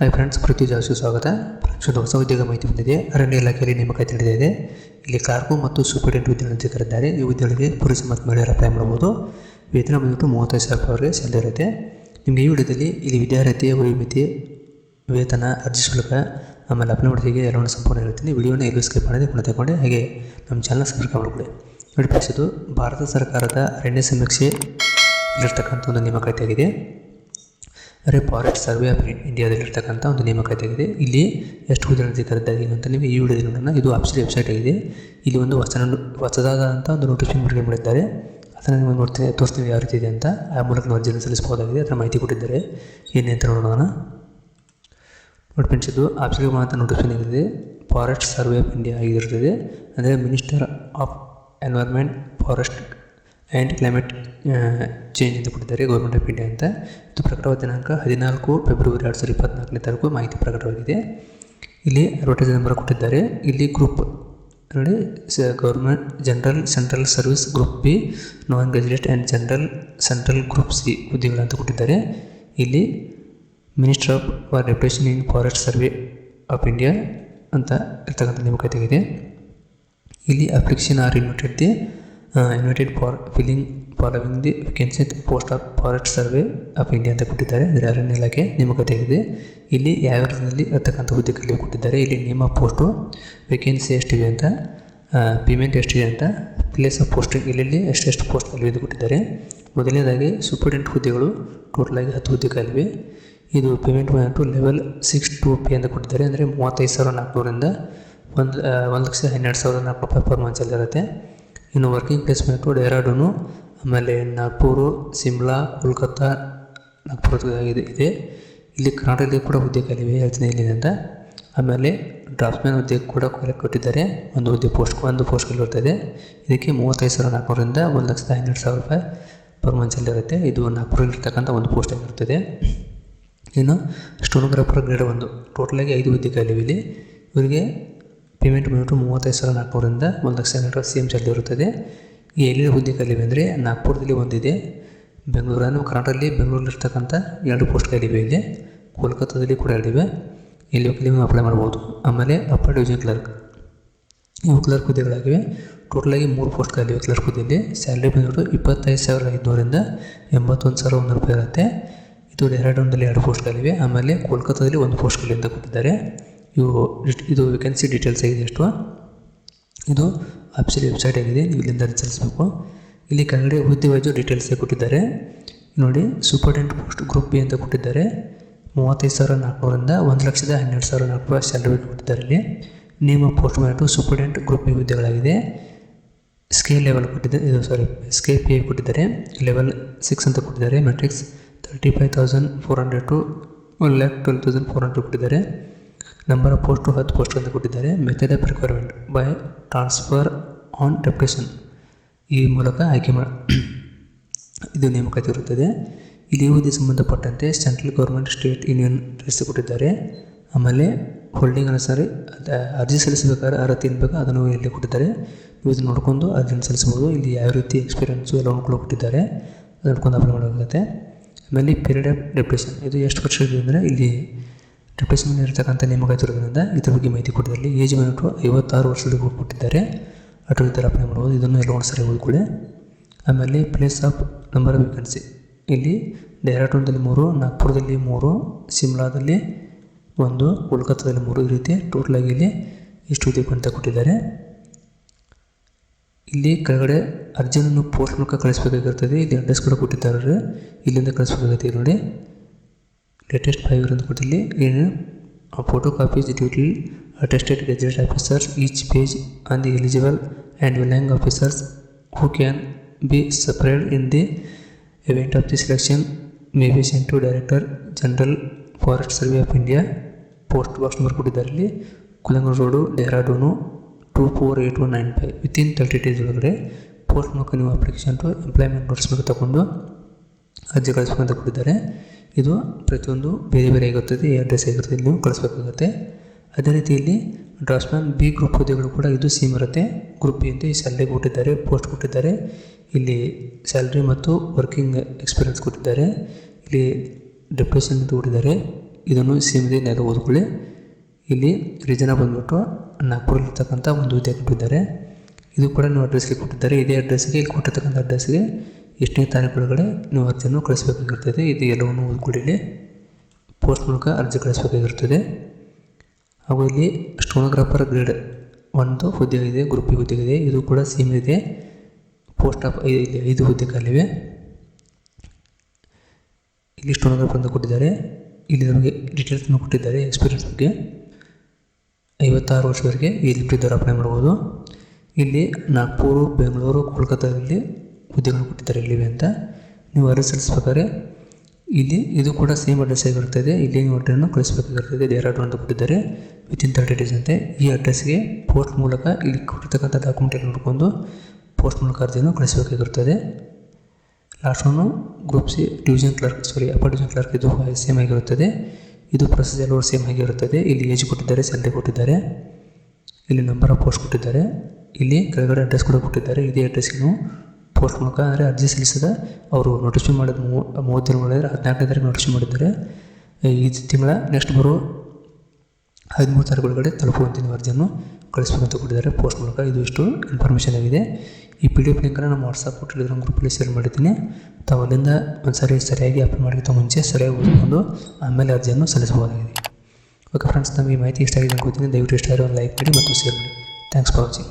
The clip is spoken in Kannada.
ಹಾಯ್ ಫ್ರೆಂಡ್ಸ್ ಕೃತಿ ಜಾಸ್ತಿ ಸ್ವಾಗತ. ಒಂದು ಹೊಸ ಉದ್ಯೋಗ ಮಾಹಿತಿ ಬಂದಿದೆ. ಅರಣ್ಯ ಇಲಾಖೆಯಲ್ಲಿ ನೇಮಕಾತಿ ನಡೆದಿದೆ ಇಲ್ಲಿ ಕಾರ್ಗು ಮತ್ತು ಸೂಪರಿಂಟೆಂಟ್ ಹುದ್ದೆಗಳನ್ನು ಕರೆದಿದ್ದಾರೆ ಈ ಹುದ್ದೆಗಳಿಗೆ ಪುರುಷ ಮತ್ತು ಮಹಿಳೆಯರ ಅಪ್ಲೈ ಮಾಡ್ಬೋದು ವೇತನ ಬಂದ್ಬಿಟ್ಟು ಮೂವತ್ತೈದು ಸಾವಿರ ರೂಪಾಯಿವರೆಗೆ ಸ್ಯಾಲರಿ ಇರುತ್ತೆ. ನಿಮಗೆ ಈ ವಿಡಿಯೋದಲ್ಲಿ ಇಲ್ಲಿ ವಿದ್ಯಾರ್ಥಿ ವೈಮಿತಿ ವೇತನ, ಅರ್ಜಿ ಶುಲ್ಕ, ಆಮೇಲೆ ಅಪ್ಲೈ ಮಾಡೋದಕ್ಕೆ ಎಲ್ಲವನ್ನು ಸಂಪೂರ್ಣ ಹೇಳ್ತೀನಿ. ವಿಡಿಯೋನ ಎಲ್ಲೂ ಸ್ಕಿಪ್ ಮಾಡಿದೆ ಪುನಃ ತಗೊಂಡೆ ಹಾಗೆ ನಮ್ಮ ಚಾನಲ್ ಸಬ್ಸ್ಕ್ರೈಬ್ ಮಾಡ್ಕೊಳ್ಳಿ. ನೋಡಿ ಭಾರತ ಸರ್ಕಾರದ ಅರಣ್ಯ ಸಮೀಕ್ಷೆ ಇರತಕ್ಕಂಥ ಒಂದು ನೇಮಕಾತಿ ಆಗಿದೆ. ಅಂದರೆ ಫಾರೆಸ್ಟ್ ಸರ್ವೆ ಆಫ್ ಇಂಡಿಯಾದಲ್ಲಿರ್ತಕ್ಕಂಥ ಒಂದು ನೇಮಕಾತಿ ಆಗಿದೆ ಇಲ್ಲಿ ಎಷ್ಟು ಹುದ್ದೆಗಳನ್ನು ಅಂತ ನೀವು ಈ ವಿಡಿಯೋದಲ್ಲಿ ನೋಡೋಣ. ಇದು ಆಫೀಸಿಯಲ್ ವೆಬ್ಸೈಟ್ ಆಗಿದೆ. ಇಲ್ಲಿ ಒಂದು ಹೊಸ ಹೊಸದಾದಂಥ ಒಂದು ನೋಟಿಫಿಕೇಶನ್ ಬಿಡುಗಡೆ ಮಾಡಿದ್ದಾರೆ. ಅದನ್ನು ನಿಮಗೆ ನೋಡ್ತೀನಿ ತೋರಿಸ್ತೀವಿ ಯಾವ ರೀತಿ ಇದೆ ಅಂತ. ಆ ಮೂಲಕ ನಾವು ಅರ್ಜಿಯನ್ನು ಸಲ್ಲಿಸಬಹುದಾಗಿದೆ. ಅದರ ಮಾಹಿತಿ ಕೊಟ್ಟಿದ್ದಾರೆ. ಏನೇ ಅಂತ ನೋಡೋಣ ನೋಡಿ ಫ್ರೆಂಡ್ಸ್ ಇದು ಆಫೀಸಿಗೆ ಮಾತ್ರ ನೋಟಿಫಿಕೇಶನ್ ಆಗಿದೆ. ಫಾರೆಸ್ಟ್ ಸರ್ವೆ ಆಫ್ ಇಂಡಿಯಾ ಆಗಿರುತ್ತದೆ. ಅಂದರೆ minister of environment forest and climate change ಅಂತ ಕೊಟ್ಟಿದ್ದಾರೆ ಗೌರ್ಮೆಂಟ್ ಆಫ್ ಇಂಡಿಯಾ ಅಂತ ಇದು ಪ್ರಕಟವಾದ ದಿನಾಂಕ ಹದಿನಾಲ್ಕು ಫೆಬ್ರವರಿ ಎರಡು ಸಾವಿರದ ಇಪ್ಪತ್ನಾಲ್ಕನೇ ತಾರೀಕು ಮಾಹಿತಿ ಪ್ರಕಟವಾಗಿದೆ. ಇಲ್ಲಿ ಅಡ್ವರ್ಟೈಸ್ ನಂಬರ್ ಕೊಟ್ಟಿದ್ದಾರೆ. ಇಲ್ಲಿ ಗ್ರೂಪ್ ನೋಡಿ ಸ government general central service group B non graduate and general central group C ಹುದ್ದೆಗಳಂತ ಕೊಟ್ಟಿದ್ದಾರೆ. ಇಲ್ಲಿ minister of for deputation in forest survey of India ಅಂತ ಇರ್ತಕ್ಕಂಥ ನೇಮಕಾತಿ ಆಗಿದೆ ಇಲ್ಲಿ application are invited the invited for filling following the vacancy post of forest survey of India ಅಂತ ಕೊಟ್ಟಿದ್ದಾರೆ. ಅಂದರೆ ಅರಣ್ಯ ಇಲಾಖೆ ನೇಮಕತೆ ಆಗಿದೆ ಇಲ್ಲಿ ಯಾವ ರೀತಿಯಲ್ಲಿ ಇರ್ತಕ್ಕಂಥ ಹುದ್ದೆಗಳಲ್ಲಿ ಕೊಟ್ಟಿದ್ದಾರೆ. ಇಲ್ಲಿ ನೇಮ ಪೋಸ್ಟು ವೇಕೆನ್ಸಿ ಎಷ್ಟಿದೆ ಅಂತ ಪೇಮೆಂಟ್ ಎಷ್ಟಿದೆ ಅಂತ ಪ್ಲೇಸ್ ಆಫ್ ಪೋಸ್ಟಿಂಗ್ ಎಲ್ಲೆಲ್ಲಿ, ಎಷ್ಟೆಷ್ಟು ಪೋಸ್ಟ್ ಅಲ್ಲಿ ಇದು ಕೊಟ್ಟಿದ್ದಾರೆ. ಮೊದಲನೇದಾಗಿ ಸೂಪರ್ಡೆಂಟ್ ಹುದ್ದೆಗಳು ಟೋಟಲಾಗಿ ಹತ್ತು ಹುದ್ದೆ ಖಾಲಿವೆ ಇದು ಪೇಮೆಂಟ್ ಬಂದ್ಬಿಟ್ಟು ಲೆವೆಲ್ ಸಿಕ್ಸ್ ಟು ಪಿ ಅಂತ ಕೊಟ್ಟಿದ್ದಾರೆ. ಅಂದರೆ ಮೂವತ್ತೈದು ಸಾವಿರ ನಾಲ್ಕುನೂರಿಂದ ಒಂದು ಒಂದು ಲಕ್ಷ ಹನ್ನೆರಡು ಸಾವಿರದ ನಾಲ್ಕು ರೂಪಾಯಿ ಪರ್ ಇರುತ್ತೆ. ಇನ್ನು ವರ್ಕಿಂಗ್ ಪ್ಲೇಸ್ ಬಂದ್ಬಿಟ್ಟು ಡೆಹ್ರಾಡೂನು ಆಮೇಲೆ ನಾಗ್ಪುರು ಸಿಮ್ಲಾ ಕೋಲ್ಕತ್ತಾ ನಾಗ್ಪುರ ಇದೆ. ಇಲ್ಲಿ ಕರ್ನಾಟಕದಲ್ಲಿ ಕೂಡ ಹುದ್ದೆ ಖಾಲಿವೆ ಹೇಳ್ತೀನಿ ಅಂತ ಆಮೇಲೆ ಡ್ರಾಫ್ಟ್ಮ್ಯಾನ್ ಹುದ್ದೆ ಕೂಡ ಕೊಟ್ಟಿದ್ದಾರೆ. ಒಂದು ಹುದ್ದೆ ಪೋಸ್ಟ್ ಒಂದು ಪೋಸ್ಟ್ ಇರ್ತದೆ ಇದಕ್ಕೆ ಮೂವತ್ತೈದು ಸಾವಿರ ನಾಲ್ಕುನೂರಿಂದ ಒಂದು ಲಕ್ಷದ ಹನ್ನೆರಡು ಸಾವಿರ ರೂಪಾಯಿ ಪರ್ ಮಂತ್ಸಲ್ಲಿ ಇರುತ್ತೆ. ಇದು ನಾಗ್ಪುರಲ್ಲಿರ್ತಕ್ಕಂಥ ಒಂದು ಪೋಸ್ಟ್ ಆಗಿರುತ್ತದೆ ಇನ್ನು ಸ್ಟೋನೋಗ್ರಾಫರ್ ಗ್ರೇಡ್ ಒಂದು. ಟೋಟಲಾಗಿ ಐದು ಹುದ್ದೆ ಖಾಲಿವೆ ಇಲ್ಲಿ. ಇವರಿಗೆ ಪೇಮೆಂಟ್ ಬಂದ್ಬಿಟ್ಟು ಮೂವತ್ತೈದು ಸಾವಿರ ನಾಲ್ಕುನೂರಿಂದ ಒಂದು ಲಕ್ಷ ಹನ್ನೆರಡು ಸಿ ಎಂ ಚಾರ್ಜ್ ಇರುತ್ತದೆ ಎಲ್ಲಿ ಹುದ್ದೆ ಅಂದರೆ ನಾಗ್ಪುರದಲ್ಲಿ ಒಂದಿದೆ. ಬೆಂಗಳೂರನ್ನು ಕರ್ನಾಟಕದಲ್ಲಿ ಬೆಂಗಳೂರಲ್ಲಿರ್ತಕ್ಕಂಥ ಎರಡು ಪೋಸ್ಟ್ ಖಾಲಿವೆ ಇದೆ. ಕೋಲ್ಕತ್ತಾದಲ್ಲಿ ಕೂಡ ಎರಡಿವೆ ಇಲ್ಲಿ ನೀವು ಅಪ್ಲೈ ಮಾಡ್ಬೋದು. ಆಮೇಲೆ ಅಪ್ಪರ್ ಡಿವಿಷನ್ ಕ್ಲರ್ಕ್ ಇವು ಕ್ಲರ್ಕ್ ಹುದ್ದೆಗಳಾಗಿವೆ. ಟೋಟಲಾಗಿ ಮೂರು ಪೋಸ್ಟ್ ಕ್ಲರ್ಕ್ ಹುದ್ದೆಯಲ್ಲಿ. ಸ್ಯಾಲ್ರಿ ಬಂದ್ಬಿಟ್ಟು ಇಪ್ಪತ್ತೈದು ಸಾವಿರ ಐದುನೂರಿಂದ ಎಂಬತ್ತೊಂದು ಸಾವಿರ ಒಂದು ರೂಪಾಯಿ ಇರುತ್ತೆ. ಇದು ಡೆಹ್ರಾಡೂನ್ದಲ್ಲಿ ಎರಡು ಪೋಸ್ಟ್ ಖಾಲಿವೆ ಆಮೇಲೆ ಕೋಲ್ಕತ್ತಾದಲ್ಲಿ ಒಂದು ಪೋಸ್ಟ್ ಅಂತ ಕೊಟ್ಟಿದ್ದಾರೆ. ಇವು ಇದು ವೇಕೆನ್ಸಿ ಡೀಟೇಲ್ಸ್ ಆಗಿದೆ ಎಷ್ಟು ಇದು ಆಫೀಸಿಯಲ್ ವೆಬ್ಸೈಟ್ ಆಗಿದೆ ನೀವು ಇಲ್ಲಿಂದ ಸಲ್ಲಿಸಬೇಕು ಇಲ್ಲಿ ಕೆಳಗಡೆ ಹುದ್ದೆ ವೈಜು ಡೀಟೇಲ್ಸ್ ಕೊಟ್ಟಿದ್ದಾರೆ. ನೋಡಿ ಸೂಪರ್ಟೆಂಟ್ ಪೋಸ್ಟ್ ಗ್ರೂಪ್ ಬಿ ಅಂತ ಕೊಟ್ಟಿದ್ದಾರೆ. ಮೂವತ್ತೈದು ಸಾವಿರ ನಾಲ್ಕುನೂರಿಂದ ಒಂದು ಲಕ್ಷದ ಹನ್ನೆರಡು ಸಾವಿರ ನಾಲ್ಕು ರೂಪಾಯಿ ಸ್ಯಾಲರಿ ಕೊಟ್ಟಿದ್ದಾರೆ ಇಲ್ಲಿ. ನೇಮ್ ಆಫ್ ಪೋಸ್ಟ್ ಮಾಡಿಟ್ಟು ಸೂಪರ್ಟೆಂಟ್ ಗ್ರೂಪ್ ಬಿ ಹುದ್ದೆಗಳಾಗಿದೆ. ಸ್ಕೇಲ್ ಲೆವೆಲ್ ಕೊಟ್ಟಿದ್ದಾರೆ ಇದು ಸಾರಿ ಸ್ಕೇಲ್ ಪಿ ಕೊಟ್ಟಿದ್ದಾರೆ. ಲೆವೆಲ್ ಸಿಕ್ಸ್ ಅಂತ ಕೊಟ್ಟಿದ್ದಾರೆ matrix thirty five thousand four hundred to one lakh twelve thousand four hundred ಕೊಟ್ಟಿದ್ದಾರೆ. ನಂಬರ್ ಆಫ್ ಪೋಸ್ಟು ಹತ್ತು ಪೋಸ್ಟ್ ಅಂತ ಕೊಟ್ಟಿದ್ದಾರೆ. Method of requirement by transfer on deputation ಈ ಮೂಲಕ ಆಯ್ಕೆ ಮಾಡ, ಇದು ನೇಮಕಾತಿ ಇರುತ್ತದೆ. ಇಲ್ಲಿ ಹುದ್ದೆ ಸಂಬಂಧಪಟ್ಟಂತೆ central government, state union dress ಕೊಟ್ಟಿದ್ದಾರೆ. ಆಮೇಲೆ ಹೋಲ್ಡಿಂಗ್ ಅನುಸಾರ ಅರ್ಜಿ ಸಲ್ಲಿಸಬೇಕಾದ್ರೆ ಅರ್ಹತೆ ಏನು ಅದನ್ನು ಇಲ್ಲಿ ಕೊಟ್ಟಿದ್ದಾರೆ. ನೀವು ಇದನ್ನು ನೋಡ್ಕೊಂಡು ಅದನ್ನು ಸಲ್ಲಿಸ್ಬೋದು ಇಲ್ಲಿ ಯಾವ ರೀತಿ ಎಕ್ಸ್ಪೀರಿಯನ್ಸು ಎಲ್ಲ ನೋಡ್ಕೊಂಡು ಕೊಟ್ಟಿದ್ದಾರೆ ಅದು ನೋಡ್ಕೊಂಡು ಅಪ್ಲೈ ಮಾಡಬೇಕಾಗುತ್ತೆ. ಆಮೇಲೆ ಪೀರಿಯಡ್ ಆಫ್ ಡೆಪ್ಟೇಷನ್ ಇದು ಎಷ್ಟು ವರ್ಷ ಇದೆ ಅಂದರೆ ಇಲ್ಲಿ ಡೆಪ್ಯುಟೇಷನ್ ಇರತಕ್ಕಂಥ ನೇಮಕಾತಿ ಇರೋದ್ರಿಂದ ಇದ್ರ ಬಗ್ಗೆ ಮಾಹಿತಿ ಕೊಟ್ಟಿದ್ದಾರೆ ಏಜ್ ಬಂದ್ಬಿಟ್ಟು ಐವತ್ತಾರು ವರ್ಷದವರೆಗೂ ಕೊಟ್ಟಿದ್ದಾರೆ. ಅಟೋ ಇದ್ದರೆ ಅಪ್ಲೈ ಮಾಡ್ಬೋದು ಇದನ್ನು ಎಲ್ಲ ಸರಿ ಓದ್ಕೊಳ್ಳಿ ಆಮೇಲೆ ಪ್ಲೇಸ್ ಆಫ್ ನಂಬರ್ ವೇಕೆನ್ಸಿ ಇಲ್ಲಿ ಡೆಹ್ರಾಡೂನ್ದಲ್ಲಿ ಮೂರು, ನಾಗ್ಪುರದಲ್ಲಿ ಮೂರು, ಶಿಮ್ಲಾದಲ್ಲಿ ಒಂದು, ಕೋಲ್ಕತ್ತಾದಲ್ಲಿ ಮೂರು ಈ ರೀತಿ ಟೋಟಲಾಗಿ ಇಲ್ಲಿ ಇಷ್ಟು ಇದೆ ಅಂತ ಕೊಟ್ಟಿದ್ದಾರೆ. ಇಲ್ಲಿ ಕೆಳಗಡೆ ಅರ್ಜಿಯನ್ನು ಪೋಸ್ಟ್ ಮೂಲಕ ಕಳಿಸ್ಬೇಕಾಗಿರ್ತದೆ. ಇಲ್ಲಿ ಅಡ್ರೆಸ್ ಕೂಡ ಕೊಟ್ಟಿದ್ದಾರೆ. ಇಲ್ಲಿಂದ ಕಳಿಸ್ಬೇಕಾಗುತ್ತೆ ನೋಡಿ. ಲೇಟೆಸ್ಟ್ ಫೈವ್ ಅಂತ ಕೊಟ್ಟಿಲ್ಲಿ ಏನು photo copies duty attested gazette officers each page on the eligible and willing officers who can be separate in the event of the selection may be sent to director general forest survey of India post box number ಕೊಟ್ಟಿದ್ದಾರೆ ಇಲ್ಲಿ Kulangur road Dehradun two four eight one nine five within thirty days ಒಳಗಡೆ ಪೋಸ್ಟ್ ಮೂಲಕ ನೀವು ಅಪ್ಲಿಕೇಶನ್ ಟು ಎಂಪ್ಲಾಯ್ಮೆಂಟ್ ನೋಟಿಸ್ ಮೂಲಕ ತಗೊಂಡು ಅರ್ಜಿ ಕಳಿಸ್ಬೇಕಂತ ಕೊಟ್ಟಿದ್ದಾರೆ. ಇದು ಪ್ರತಿಯೊಂದು ಬೇರೆ ಬೇರೆ ಆಗಿರುತ್ತದೆ ಈ ಅಡ್ರೆಸ್ ಆಗಿರುತ್ತೆ ನೀವು ಕಳಿಸ್ಬೇಕಾಗುತ್ತೆ. ಅದೇ ರೀತಿಯಲ್ಲಿ ಡ್ರಾಸ್ಮ್ಯಾನ್ ಬಿ ಗ್ರೂಪ್ ಹುದ್ದೆಗಳು ಕೂಡ ಇದು ಸೇಮ್ ಇರುತ್ತೆ. ಗ್ರೂಪ್ ಬಿ ಅಂತ ಈ ಸ್ಯಾಲ್ರಿ ಕೊಟ್ಟಿದ್ದಾರೆ ಪೋಸ್ಟ್ ಕೊಟ್ಟಿದ್ದಾರೆ. ಇಲ್ಲಿ ಸ್ಯಾಲ್ರಿ ಮತ್ತು ವರ್ಕಿಂಗ್ ಎಕ್ಸ್ಪೀರಿಯನ್ಸ್ ಕೊಟ್ಟಿದ್ದಾರೆ. ಇಲ್ಲಿ ಡೆಪ್ಯುಟೇಷನ್ ಅಂತ ಕೊಟ್ಟಿದ್ದಾರೆ. ಇದನ್ನು ಸೇಮಿದೆ ನೆಲ ಓದ್ಕೊಳ್ಳಿ. ಇಲ್ಲಿ ರೀಜನ ಬಂದ್ಬಿಟ್ಟು ನಾಗ್ಪುರಲ್ಲಿರ್ತಕ್ಕಂಥ ಒಂದು ಹುದ್ದೆ ಕೊಟ್ಟಿದ್ದಾರೆ. ಇದು ಕೂಡ ನೀವು ಅಡ್ರೆಸ್ಗೆ ಕೊಟ್ಟಿದ್ದಾರೆ. ಇದೇ ಅಡ್ರೆಸ್ಗೆ ಇಲ್ಲಿ ಕೊಟ್ಟಿರ್ತಕ್ಕಂಥ ಅಡ್ರೆಸ್ಗೆ ಎಷ್ಟನೇ ತಾರೀಕು ನೀವು ಅರ್ಜಿಯನ್ನು ಕಳಿಸಬೇಕಾಗಿರ್ತದೆ. ಇದು ಎಲ್ಲವನ್ನು ಓದ್ಕೊಳ್ಳಿ ಪೋಸ್ಟ್ ಮೂಲಕ ಅರ್ಜಿ ಕಳಿಸಬೇಕಾಗಿರ್ತದೆ. ಹಾಗೂ ಇಲ್ಲಿ ಸ್ಟೋನೋಗ್ರಾಫರ್ ಗ್ರೇಡ್ ಒಂದು ಹುದ್ದೆ ಇದೆ, ಗ್ರೂಪ್ ಹುದ್ದೆ ಇದೆ. ಇದು ಕೂಡ ಸೇಮ್ ಇದೆ. ಪೋಸ್ಟ್ ಆಫ್ ಇಲ್ಲಿ ಐದು ಹುದ್ದೆ ಇಲ್ಲಿ ಸ್ಟೋನೋಗ್ರಾಫರ್ ಅಂತ ಕೊಟ್ಟಿದ್ದಾರೆ. ಇಲ್ಲಿ ನಮಗೆ ಡೀಟೇಲ್ಸನ್ನು ಕೊಟ್ಟಿದ್ದಾರೆ ಎಕ್ಸ್ಪೀರಿಯನ್ಸ್ ಬಗ್ಗೆ. ಐವತ್ತಾರು ವರ್ಷದವರೆಗೆ ಇಲ್ಲಿ ಲಿಫ್ಟಿದ್ದವರು ಅಪ್ಲೈ ಮಾಡ್ಬೋದು ಇಲ್ಲಿ ನಾಗ್ಪುರು, ಬೆಂಗಳೂರು, ಕೋಲ್ಕತ್ತಾದಲ್ಲಿ ಹುದ್ದೆಗಳು ಕೊಟ್ಟಿದ್ದಾರೆ ಇಲ್ಲಿವೆ ಅಂತ ನೀವು ಅರ್ಜಿ ಸಲ್ಲಿಸ್ಬೇಕಾದ್ರೆ ಇಲ್ಲಿ ಇದು ಕೂಡ ಸೇಮ್ ಅಡ್ರೆಸ್ ಆಗಿರುತ್ತದೆ ಇಲ್ಲಿ ನೀವು ಅಡ್ರೆಸ್ಸನ್ನು ಕಳಿಸಬೇಕಾಗಿರ್ತದೆ. ಡೆಹ್ರಾಡೂನ್ ಅಂತ ಕೊಟ್ಟಿದ್ದಾರೆ. ವಿತಿನ್ ತರ್ಟಿ ಡೇಸ್ ಅಂತೆ ಈ ಅಡ್ರೆಸ್ಗೆ ಪೋಸ್ಟ್ ಮೂಲಕ ಇಲ್ಲಿ ಕೊಟ್ಟಿರ್ತಕ್ಕಂಥ ಡಾಕ್ಯುಮೆಂಟ್ ನೋಡಿಕೊಂಡು ಪೋಸ್ಟ್ ಮೂಲಕ ಅರ್ಜಿಯನ್ನು ಕಳಿಸಬೇಕಾಗಿರ್ತದೆ. Last one group C division clerk sorry upper division clerk ಇದು ಸೇಮ್ ಆಗಿರುತ್ತದೆ. ಇದು ಪ್ರೊಸೆಸ್ ಎಲ್ಲರೂ ಸೇಮ್ ಆಗಿರುತ್ತದೆ. ಇಲ್ಲಿ ಏಜ್ ಕೊಟ್ಟಿದ್ದಾರೆ ಸ್ಯಾಲ್ರಿ ಕೊಟ್ಟಿದ್ದಾರೆ. ಇಲ್ಲಿ ನಂಬರ್ ಆಫ್ ಪೋಸ್ಟ್ ಕೊಟ್ಟಿದ್ದಾರೆ. ಇಲ್ಲಿ ಕೆಳಗಡೆ ಅಡ್ರೆಸ್ ಕೂಡ ಕೊಟ್ಟಿದ್ದಾರೆ. ಇದೇ ಅಡ್ರೆಸ್ಗೆ ನೀವು ಪೋಸ್ಟ್ ಮೂಲಕ ಅಂದರೆ ಅರ್ಜಿ ಸಲ್ಲಿಸಿದ, ಅವರು ನೋಟಿಫೈ ಮಾಡಿದ ಮೂವ ಮೂವತ್ತು ದಿನಗಳಿದ್ರೆ ಹದಿನಾಲ್ಕನೇ ತಾರೀಕು ನೋಟಿಫೈ ಮಾಡಿದ್ದಾರೆ. ಈ ತಿಂಗಳ ನೆಕ್ಸ್ಟ್ ಬರೋ ಹದಿಮೂರು ತಾರೀಕು ಒಳಗಡೆ ತಲುಪುವಂತೆ ನೀವು ಅರ್ಜಿಯನ್ನು ಕಳಿಸ್ಬೇಕಂತ ಕೊಟ್ಟಿದ್ದಾರೆ. ಪೋಸ್ಟ್ ಮೂಲಕ ಇದು ಇಷ್ಟು ಇನ್ಫಾರ್ಮೇಷನ್ ಆಗಿದೆ. ಈ ಪಿ ಡಿ ಎಫ್ ಲಿಂಕನ್ನು ನಮ್ಮ ವಾಟ್ಸಪ್ ಟೆಲಿಗ್ರಾಮ್ ಗ್ರೂಪಲ್ಲಿ ಶೇರ್ ಮಾಡಿದ್ದೀನಿ. ತಾವು ಅಲ್ಲಿಂದ ಒಂದು ಸರಿ ಸರಿಯಾಗಿ ಅಪ್ಲೈ ಮಾಡೋಕ್ಕಿಂತ ಮುಂಚೆ ಸರಿಯಾಗಿ ಓದ್ಕೊಂಡು ಆಮೇಲೆ ಅರ್ಜಿಯನ್ನು ಸಲ್ಲಿಸಬಹುದಾಗಿದೆ. ಓಕೆ ಫ್ರೆಂಡ್ಸ್ ನಮಗೆ ಮಾಹಿತಿ ಇಷ್ಟ ಆಗಿದೆ ಅನ್ಕೋತೀನಿ ದಯವಿಟ್ಟು ಇಷ್ಟ ಆಗಿರೋ ಲೈಕ್ ಮಾಡಿ ಮತ್ತು ಶೇರ್ ಮಾಡಿ. Thanks for watching